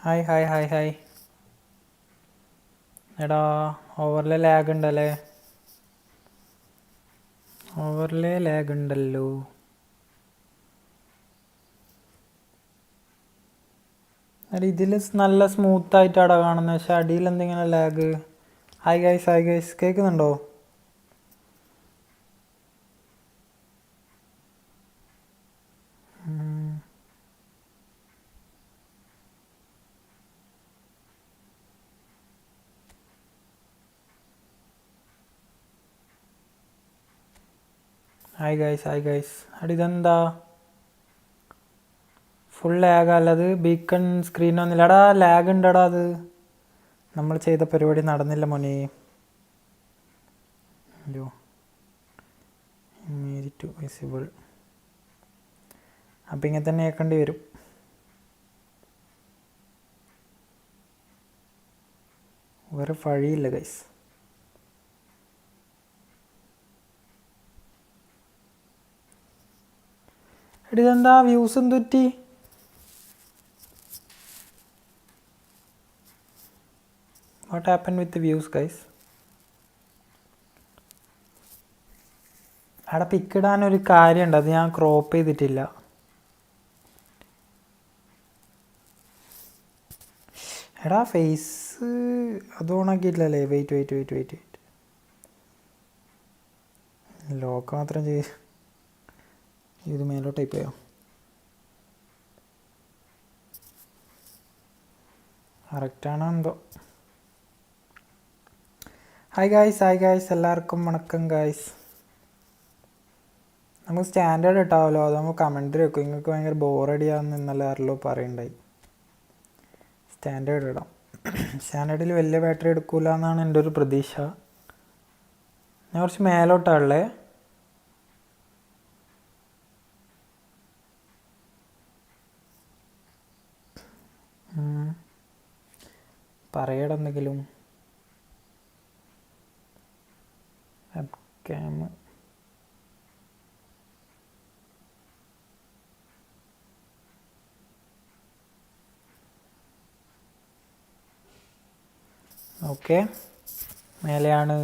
Hi hi hi hi എടാ ഓവറിലെ lag ഉണ്ടല്ലേ? ഓവറിലെ ലാഗ് ഉണ്ടല്ലോ. ഇതിൽ നല്ല സ്മൂത്ത് ആയിട്ടാണ് കാണുന്നത് പക്ഷെ അടിയിൽ എന്തെങ്കിലും lag hi guys hi guys കേൾക്കുന്നുണ്ടോ ഹായ് ഗൈസ് ഹായ് ഗൈസ് അടി ഇതെന്താ ഫുൾ ലാഗ് അല്ലത് ബീക്കൺ സ്ക്രീൻ ഒന്നുമില്ല എടാ ലാഗ് ഉണ്ടടാ അത്. നമ്മൾ ചെയ്ത പരിപാടി നടന്നില്ല മോനെ. അയ്യോ. ടു വിസിബിൾ അപ്പം ഇങ്ങനെ തന്നെ ആക്കേണ്ടി വരും. വേറെ വഴിയില്ല ഗൈസ് എടി ഇതെന്താ views എന്തുറ്റി what happen with views guys അവിടെ പിക്കിടാൻ ഒരു കാര്യമുണ്ട്. അത് ഞാൻ ക്രോപ്പ് ചെയ്തിട്ടില്ല. എടാ ഫേസ് അത് ഓണാക്കിയിട്ടില്ലല്ലേ wait wait wait wait lock മാത്രം ചെയ് ഇത് മേലോട്ട് ടൈപ്പ് ചെയ്യാം. കറക്റ്റാണോ എന്തോ. ഹായ് ഗായ്സ് ഹായ് ഗായ്സ് എല്ലാവർക്കും വണക്കം ഗായ്സ് നമുക്ക് സ്റ്റാൻഡേർഡ് ഇട്ടാവല്ലോ അത് നമുക്ക് കമന്റ് വെക്കും. നിങ്ങൾക്ക് ഭയങ്കര ബോറടിയാന്ന് ഇന്നലെ ആരല്ലോ പറയണ്ടായി. സ്റ്റാൻഡേർഡ് ഇടാം. സ്റ്റാൻഡേർഡിൽ വലിയ ബാറ്ററി എടുക്കൂല എന്നാണ് എന്റെ ഒരു പ്രതീക്ഷ. ഞാൻ കുറച്ച് മേലോട്ടാണുള്ളത് പറയട എന്തെങ്കിലും ക്യാം ഓക്കെ മേലെയാണ്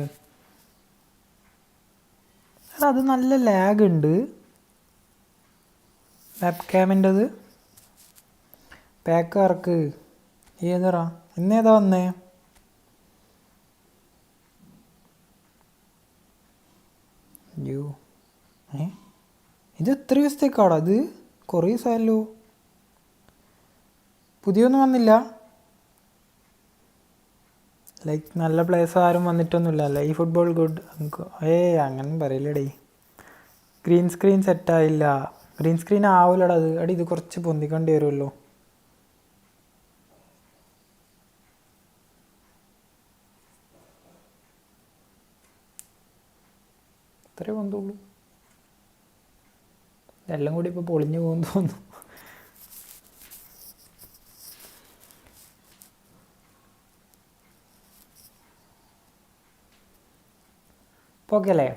അത് നല്ല ലാഗ് ഉണ്ട്. വെബ് ക്യാമിന്റെത് പാക്ക് ഇറക്ക് ഏതറാ ഇന്നേതാ വന്നേ? അയ്യോ. ഏ? ഇത് എത്ര ദിവസത്തേക്കാടാ ഇത്? കുറേ ദിവസമായല്ലോ. പുതിയൊന്നും വന്നില്ല. ലൈക്ക് നല്ല പ്ലേസ് ആരും വന്നിട്ടൊന്നുമില്ല. അല്ലേ ഈ ഫുട്ബോൾ ഗുഡ് ഏ അങ്ങനെ പറയില്ലടേ. ഗ്രീൻ സ്ക്രീൻ സെറ്റായില്ല ഗ്രീൻ സ്ക്രീൻ ആവില്ലടാ അത്. അടി ഇത് കുറച്ച് പൊന്തിക്കേണ്ടി വരുമല്ലോ. ഇത്രേ ബന്ധമുള്ളൂ എല്ലാം കൂടി ഇപ്പോൾ പൊളിഞ്ഞു പോകുന്നു തോന്നുന്നു. ഇപ്പോൾ ഓക്കെ അല്ലേ?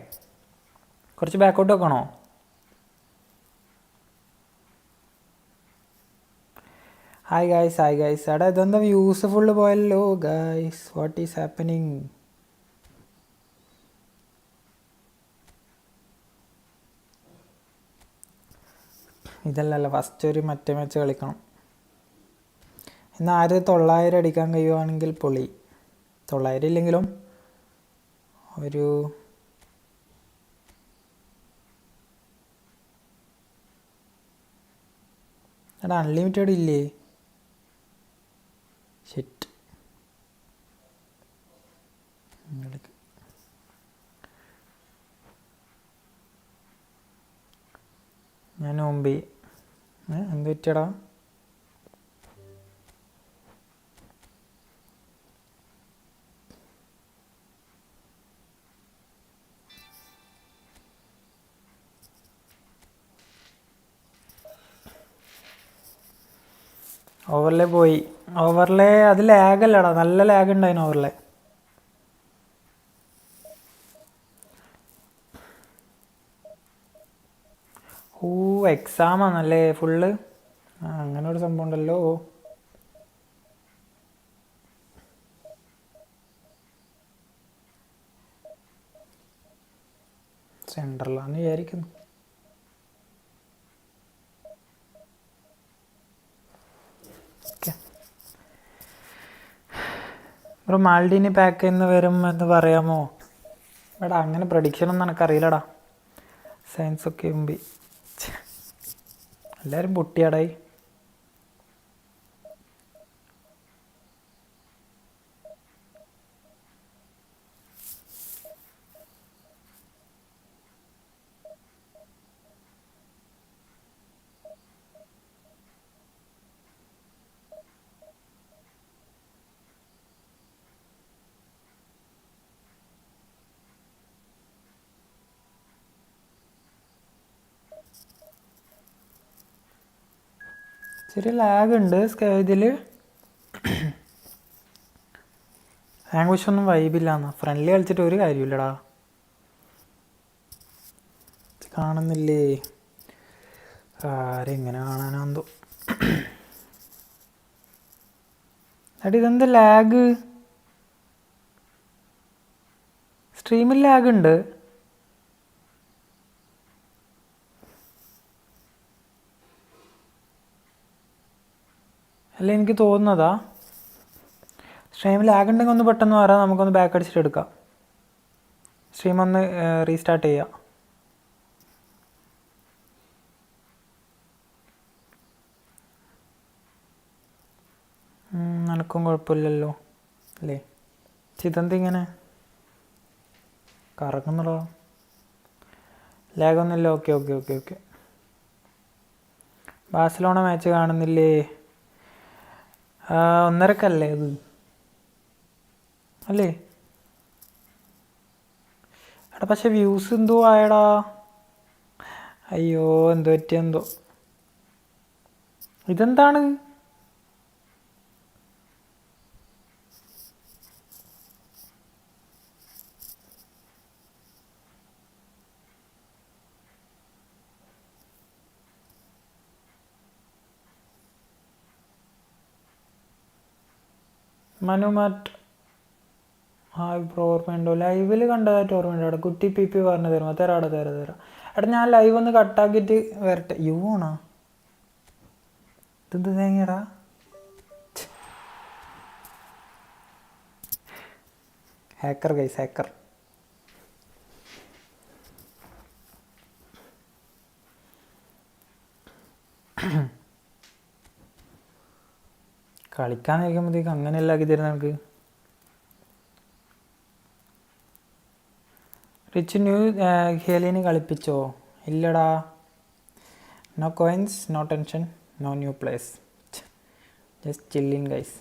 കുറച്ച് ബാക്കോട്ട് വെക്കണോ ഹായ് ഗായ്സ് ഹായ് ഗായ്സ് എടാ ഇതെന്താ? യൂസ്ഫുള്ള് പോയല്ലോ ഗായ്സ് വാട്ട് ഈസ് ഹാപ്പനിങ് ഇതല്ലല്ലോ ഫസ്റ്റ് ഒരു മറ്റേ മാച്ച് കളിക്കണം. എന്നാൽ ആര് തൊള്ളായിരം അടിക്കാൻ കഴിയുവാണെങ്കിൽ പൊളി. തൊള്ളായിരം ഇല്ലെങ്കിലും ഒരു എടാ അൺലിമിറ്റഡ് ഇല്ലേ? ഷിറ്റ് ഞാൻ മുമ്പേ എന്ത് പറ്റിയടാ? ഓവർലേ പോയി. ഓവർലേ അത് ലാഗല്ലടാ നല്ല ലാഗ് ഉണ്ടായിരുന്നു ഓവർലേ ഓ എക്സാമാണല്ലേ ഫുള്ള് അങ്ങനെ ഒരു സംഭവം ഉണ്ടല്ലോ. സെൻട്രലാന്ന് വിചാരിക്കുന്നു. ബ്രോ മാൽഡീനി പാക്ക് എന്ന് വരും എന്ന് പറയാമോ? എടാ അങ്ങനെ പ്രഡിക്ഷൻ ഒന്നും എനിക്കറിയില്ലടാ. സയൻസ് ഒക്കെ മുമ്പി എല്ലാവരും പൊട്ടിയാടായി. ചെറിയ ലാഗ് ഉണ്ട് ഇതിൽ ലാംഗ്വേജ് ഒന്നും വൈബില്ലാന്ന് ഫ്രണ്ട്ലി കളിച്ചിട്ട് ഒരു കാര്യമില്ലടാ. കാണുന്നില്ലേ? ആരെങ്ങനെ കാണാനാന്തോ. എന്നിട്ട് ഇതെന്താ ലാഗ് സ്ട്രീമിൽ ലാഗ് ഉണ്ട്. അല്ല എനിക്ക് തോന്നുന്നതാ? സ്ട്രീം ലാഗ് ഉണ്ടെങ്കിൽ ഒന്ന് പെട്ടെന്ന് പറയാം നമുക്കൊന്ന് ബാക്ക് അടിച്ചിട്ട് എടുക്കാം. സ്ട്രീം ഒന്ന് റീസ്റ്റാർട്ട് ചെയ്യാം. നനക്കും കുഴപ്പമില്ലല്ലോ. അല്ലേ? ചിതന്തി ഇങ്ങനെ? കറങ്ങുന്നുള്ളോ? ലാഗൊന്നുമില്ല okay okay okay okay Barcelona match കാണുന്നില്ലേ? ഒന്നരക്കല്ലേ അത്? അല്ലേ? എടാ പക്ഷെ വ്യൂസ് എന്തോ ആയടാ. അയ്യോ എന്തോ പറ്റിയെന്തോ ഇതെന്താണ്? മനുമാറ്റ്. ആ ഇപ്പോൾ ഓർമ്മയുണ്ടോ ലൈവിൽ കണ്ടതായിട്ട് ഓർമ്മയുണ്ടോ അവിടെ. കുട്ടി പി പി പറഞ്ഞു തരുമോ? അവിടെ തരാം തരാം. എടാ ഞാൻ ലൈവ് ഒന്ന് കട്ടാക്കിയിട്ട് വരട്ടെ. യു ആണോ ഇതെന്ത് തേങ്ങടാ ഹാക്കർ ഗൈസ് ഹാക്കർ. കളിക്കാന്നിരിക്കുമ്പോഴത്തേക്ക് അങ്ങനെയല്ല ആക്കി തരുന്ന നമുക്ക് റിച്ച് ന്യൂ ഹേലിന് കളിപ്പിച്ചോ? ഇല്ലടാ. No coins no tension no new place just chillin guys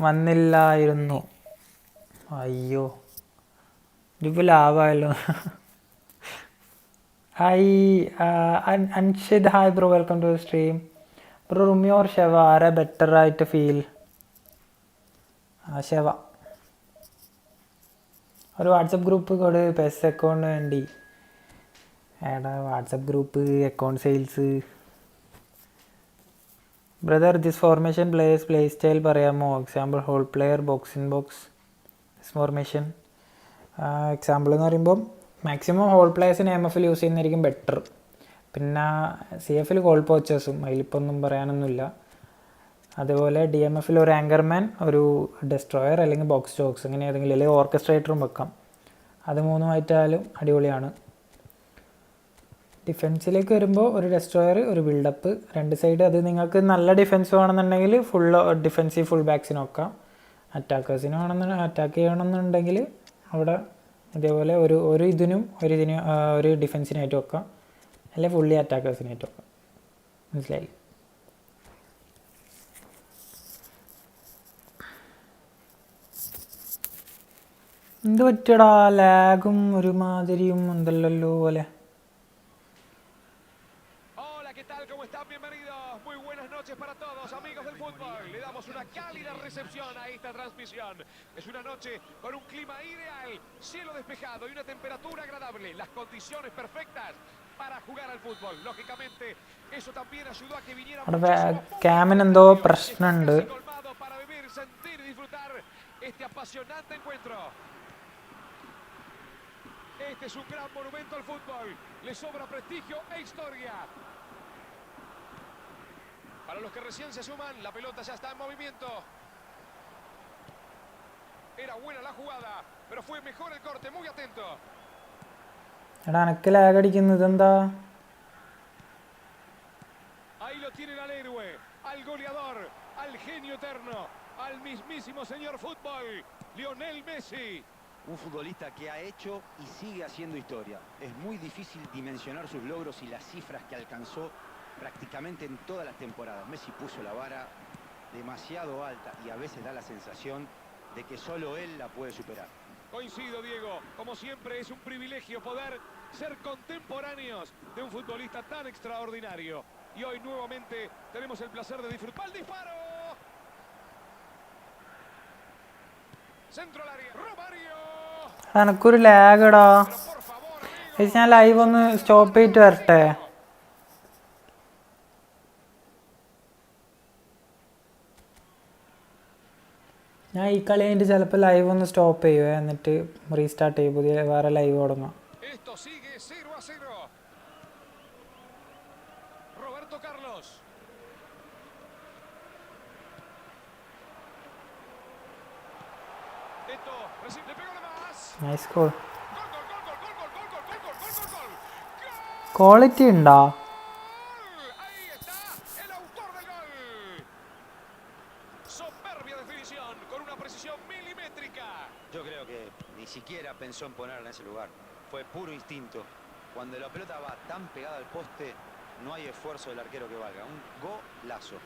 വന്നില്ലായിരുന്നു. അയ്യോ. ഇതിപ്പോൾ ലാഭമായല്ലോ hi Anshid. Hi bro welcome to stream bro റുമിയോ or ഷെവ ആരാ ബെറ്റർ ആയിട്ട് ഫീൽ ഷെവ ഒരു വാട്സപ്പ് ഗ്രൂപ്പ് കൊട് പെസ് അക്കൗണ്ട് വേണ്ടി. ഏടാ WhatsApp group account sales brother this formation players play style പറയാമോ example hole player box in box this formation example എന്ന് പറയുമ്പം മാക്സിമം ഹോൾ പ്ലേയേഴ്സിന് എം എഫിൽ യൂസ് ചെയ്യുന്നതായിരിക്കും ബെറ്റർ പിന്നെ സി എഫിൽ ഗോൾ പോച്ചേഴ്സും അതിലിപ്പൊന്നും പറയാനൊന്നുമില്ല. അതേപോലെ ഡി എം എഫിൽ ഒരു ആങ്കർമാൻ ഒരു ഡെസ്ട്രോയർ അല്ലെങ്കിൽ ബോക്സ് ടോക്സ് അങ്ങനെ ഏതെങ്കിലും അല്ലെങ്കിൽ ഓർക്കസ്ട്രേറ്ററും വെക്കാം. അത് മൂന്നുമായിട്ടാലും അടിപൊളിയാണ്. ഡിഫൻസിലേക്ക് വരുമ്പോൾ ഒരു ഡെസ്ട്രോയർ ഒരു ബിൽഡപ്പ് രണ്ട് സൈഡ് അത് നിങ്ങൾക്ക് നല്ല ഡിഫെൻസ് വേണമെന്നുണ്ടെങ്കിൽ ഫുൾ ഡിഫെൻസീവ് ഫുൾ ബാക്സിന് നോക്കാം അറ്റാക്കേഴ്സിന് വേണമെന്ന് അറ്റാക്ക് ചെയ്യണമെന്നുണ്ടെങ്കിൽ അവിടെ ഇതേപോലെ ഒരു ഒരു ഇതിനും ഒരു ഇതിനും ഒരു ഡിഫെൻസിനായിട്ട് വെക്കാം. അല്ലെങ്കിൽ ഫുള്ളി അറ്റാക്കേഴ്സിനായിട്ട് വെക്കാം മനസ്സിലായി എന്ത് പറ്റടാ ലാഗും ഒരുമാതിരിയും ഉണ്ടല്ലോ പോലെ para todos, amigos del fútbol. Le damos una cálida recepción a esta transmisión. Es una noche con un clima ideal, cielo despejado y una temperatura agradable. Las condiciones perfectas para jugar al fútbol. Lógicamente, eso también ayudó a que vinieran അവിടെ muchísimos ബാ- ക്യാമിന് എന്തോ públicos. പ്രശ്നമുണ്ട് Casi colmado para vivir, sentir y disfrutar este apasionante encuentro. Este es un gran monumento al fútbol. Le sobra prestigio e historia. Para los que recién se suman, la pelota ya está en movimiento. Era buena la jugada, pero fue mejor el corte. Muy atento. എടാ എനക്ക് lag അടിക്കുന്നത് ഇതെന്താ Ahí lo tienen al héroe, al goleador, al genio eterno, al mismísimo señor fútbol, Lionel Messi. Un futbolista que ha hecho y sigue haciendo historia. Es muy difícil dimensionar sus logros y las cifras que alcanzó prácticamente en todas las temporadas. Messi puso la vara demasiado alta y a veces da la sensación de que solo él la puede superar. Coincido, Diego. Como siempre, es un privilegio poder ser contemporáneos de un futbolista tan extraordinario. Y hoy nuevamente tenemos el placer de disfrutar. ¡El disparo! Centro al área. ¡Romario! എനക്കൊരു lag എടാ Pero por favor, amigo. ഏച്ചി ഞാൻ live ഒന്ന് stop ചെയ്തിട്ട് വരട്ടെ ഞാൻ ഈ കളി കഴിഞ്ഞിട്ട് ചിലപ്പോൾ ലൈവ് ഒന്ന് സ്റ്റോപ്പ് ചെയ്യുക എന്നിട്ട് റീസ്റ്റാർട്ട് ചെയ്യും പുതിയ വേറെ ലൈവ് തുടങ്ങാം Esto sigue 0 a siquiera pensó en ponerla en ese lugar. Fue puro instinto. Cuando la pelota va tan pegada al poste, no hay esfuerzo del arquero que valga. Un golazo.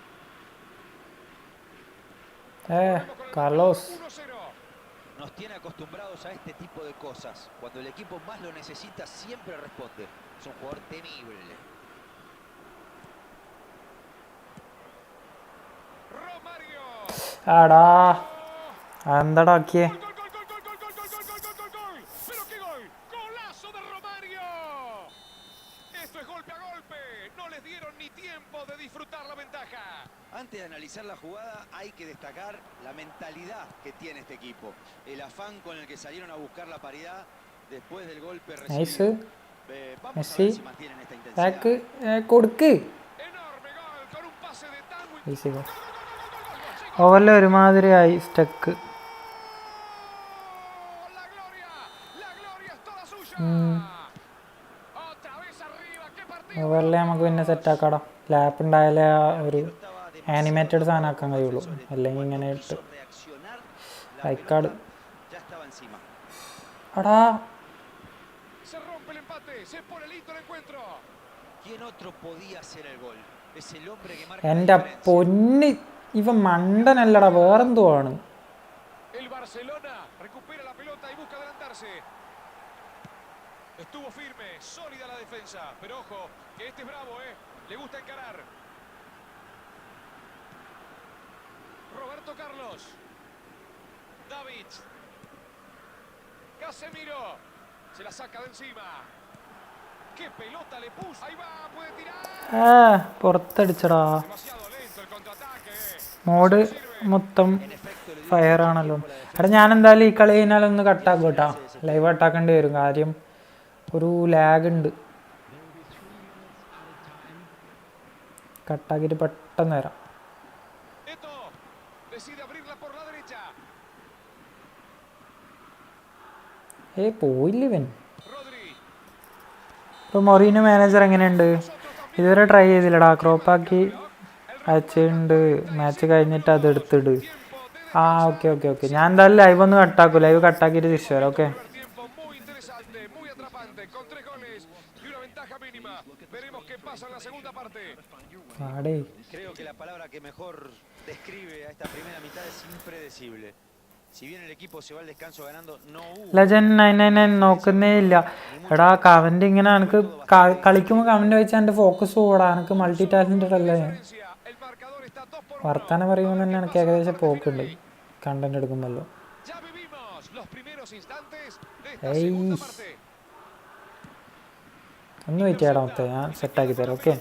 Eh, Carlos. Nos tiene acostumbrados a este tipo de cosas. Cuando el equipo más lo necesita, siempre responde. Es un jugador temible. Romario. Ahora. Andará aquí. que salieron a buscar la paridad después del golpe recibido. Eh, vamos Messi. a ver si mantienen esta intensidad. Back, eh, കൊടുക്ക് easy goal ഓവറിൽ ഒരുമാതിരിയായി stuck ഓവറിൽ നമുക്ക് പിന്നെ സെറ്റാക്കാടാം lap ഉണ്ടായാലേ ഒരു animated സാധനം ആക്കാൻ കഴിയുള്ളൂ അല്ലെങ്കിൽ ഇങ്ങനെ ഇട്ട് ഹൈക്കാട് encima. എടാ Se rompe el empate. Se pone listo el encuentro. ¿Quién otro podía hacer el gol? Es el hombre que marca la എൻ്റെ diferencia. പൊന്ന് ഇവ മണ്ടനല്ലടാ വേറെന്തോ ആണ് El Barcelona recupera la pelota y busca adelantarse. Estuvo firme, sólida la defensa. Pero ojo, que este es bravo, ¿eh? Le gusta encarar. Roberto Carlos. David. Casemiro. Se la saca de encima. ¡Qué pelota le puso! Ahí va, puede tirar. ഏ പുറത്തടിച്ചടാ. Mode മൊത്തം fire ആണല്ലോ എടാ ഞാൻ എന്തായാലും ഈ കളി കഴിഞ്ഞാൽ ഒന്ന് കട്ടാക്കും കേട്ടോ ലൈവ് കട്ടാക്കേണ്ടി വരും കാര്യം ഒരു ലാഗ് ഉണ്ട് കട്ടാക്കിയിട്ട് പെട്ടെന്ന് വരാം ഏ പോയില്ലിവൻ ഇപ്പൊ മൊറീനു മാനേജർ എങ്ങനെയുണ്ട്? ഇതുവരെ ട്രൈ ചെയ്തില്ലടാ. ക്രോപ്പ് ആക്കി അയച്ചിട്ടുണ്ട്. മാച്ച് കഴിഞ്ഞിട്ട് അത് എടുത്തിട്. ആ ഓക്കെ ഓക്കെ ഓക്കെ ഞാൻ എന്തായാലും ലൈവ് ഒന്ന് കട്ടാക്കൂ ലൈവ് കട്ടാക്കിയിട്ട് തിരിച്ചു വരാം okay Creo que la palabra que mejor describe a esta primera mitad es impredecible. Legend nine nine nine നോക്കുന്നേ ഇല്ല. എടാ കമന്റ് ഇങ്ങനെ എനിക്ക് കളിക്കുമ്പോൾ കമന്റ് വെച്ചാൽ എന്റെ ഫോക്കസ് പോടാ എനിക്ക് മൾട്ടി ടാലന്റഡ് അല്ലേ ഞാൻ. Diferencia, El marcador está 2 por 1. വർത്താനം പറയുമ്പോൾ തന്നെ എനിക്ക് ഏകദേശം പോക്കുണ്ട് കണ്ടന്റ് എടുക്കുമല്ലോ. ഒന്ന് വെയിറ്റ് ചെയ്യടാ മൊത്തം. ഞാൻ സെറ്റാക്കി തരാം okay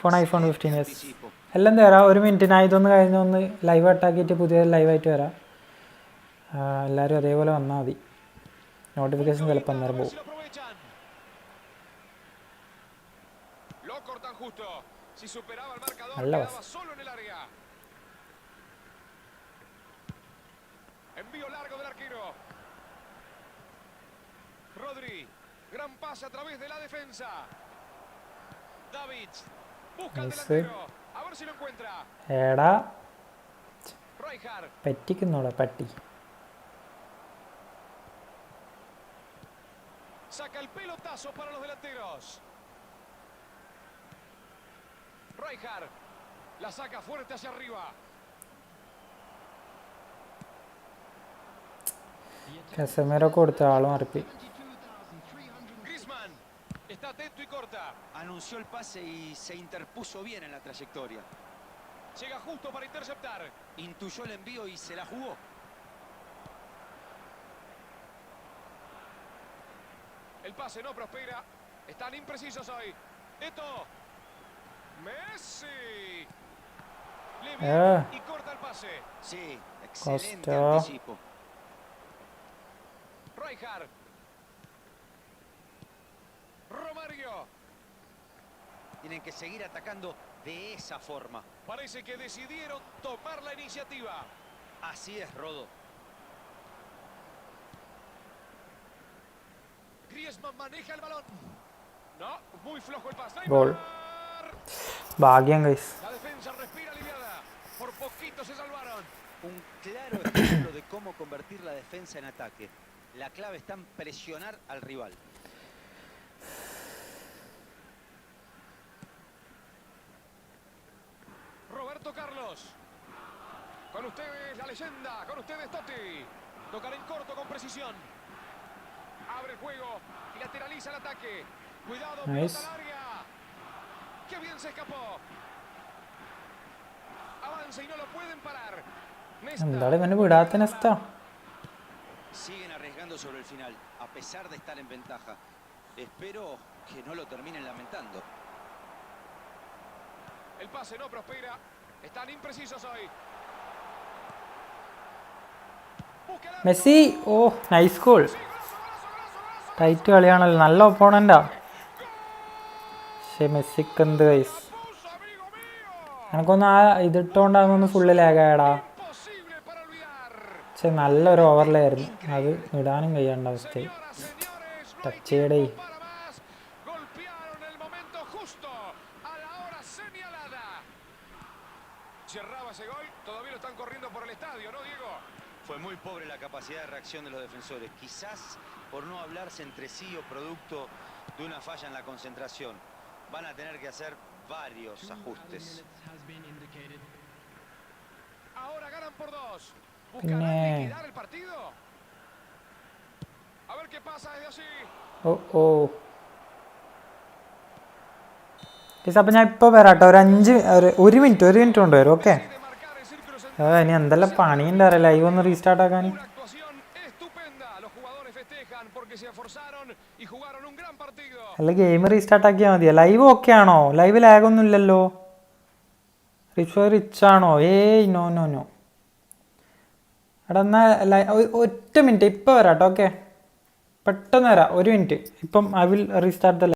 phone iPhone fifteen S എല്ലാം തരാം. ഒരു മിനിറ്റ് ഞാൻ ഇതൊന്ന് കഴിഞ്ഞ് ലൈവ് അട്ടാക്കിയിട്ട് പുതിയ ലൈവായിട്ട് വരാം. എല്ലാവരും അതേപോലെ വന്നാൽ മതി നോട്ടിഫിക്കേഷൻ ചിലപ്പോൾ അന്നേരം പോകും നല്ല bus Envío largo del arquero. Rodri. Gran pase a través de la defensa. Davids. Busca al delantero. A ver si lo encuentra. എടാ പറ്റിക്കുന്നോടാ പറ്റി Saca el pelotazo para los delanteros. Rijkaard. La saca fuerte hacia arriba. Casemiro corta al Marpi. Griezmann está atento y corta. Anunció el pase y se interpuso bien en la trayectoria. Llega justo para interceptar. Intuyó el envío y se la jugó. El pase no prospera. Están imprecisos hoy. Esto. Messi. Le viene Ah. y corta el pase. Sí, excelente anticipo. Rijkaard. Romario. Tienen que seguir atacando de esa forma. Parece que decidieron tomar la iniciativa. Así es, Rodo. Griezmann maneja el balón. No, muy flojo el pase. Maneja el balón. No, muy flojo Gol. Va, bien, guys. La defensa respira aliviada. Por poquito se salvaron. Un claro ejemplo de cómo convertir la defensa en ataque. La clave está en presionar al rival. Roberto Carlos. Con ustedes la leyenda, con ustedes Totti. Tocar en corto con precisión. Abre el juego y lateraliza el ataque. Cuidado, Nice. pelota larga. Qué bien se escapó. Avanza y no lo pueden parar. Nesta. എന്താണ് ഇവന് വിടാത്ത Nesta Siguen arriesgando sobre el final, a pesar de estar en ventaja. Espero que no lo terminen lamentando. El pase no prospera. Están imprecisos hoy. Busca el arco. Messi tight കളിയാണല്ലോ. നല്ല ഒപ്പോണന്റാ പക്ഷെ മെസ്സിക്ക് എന്ത് vice. എനിക്കൊന്ന് ആ ഇതിട്ടോണ്ടാകുന്ന full ലാഗായടാ പക്ഷെ നല്ലൊരു ഓവറിലായിരുന്നു അത് ഇടാനും കഴിയേണ്ട അവസ്ഥ. ടച്ച് ചെയ്യടേ. capacidad de reacción de los defensores, quizás por no hablarse entre sí o producto de una falla en la concentración. Van a tener que hacer varios ajustes. Ahora ganan por dos. ¿Buscarán പിന്നെ. liquidar el partido? A ver qué pasa desde allí. Oh oh guys അപ്പം ഞാൻ ഇപ്പോൾ വരാം കേട്ടോ ഒരു അഞ്ച് ഒരു ഒരു മിനിറ്റ് ഒരു മിനിറ്റ് കൊണ്ട് വരും okay Decide marcar en círculo central. ഇനി എന്തെല്ലാം പണിയുണ്ട് അറിയാം ലൈവ് ഒന്ന് റീസ്റ്റാർട്ട് ആക്കാൻ അല്ല ഗെയിം റീസ്റ്റാർട്ട് ആക്കിയാൽ മതിയോ? ലൈവ് ഓക്കെ ആണോ? ലൈവ് ലാഗ് ഒന്നും ഇല്ലല്ലോ. റിച്ച് റിച്ച് ആണോ? ഏയ് നോ നോ നോ എടാ ഒറ്റ മിനിറ്റ് ഇപ്പം വരാം കേട്ടോ ഓക്കെ പെട്ടെന്ന് വരാം. ഒരു മിനിറ്റ് ഇപ്പം ഐ വിൽ റീസ്റ്റാർട്ട് ദ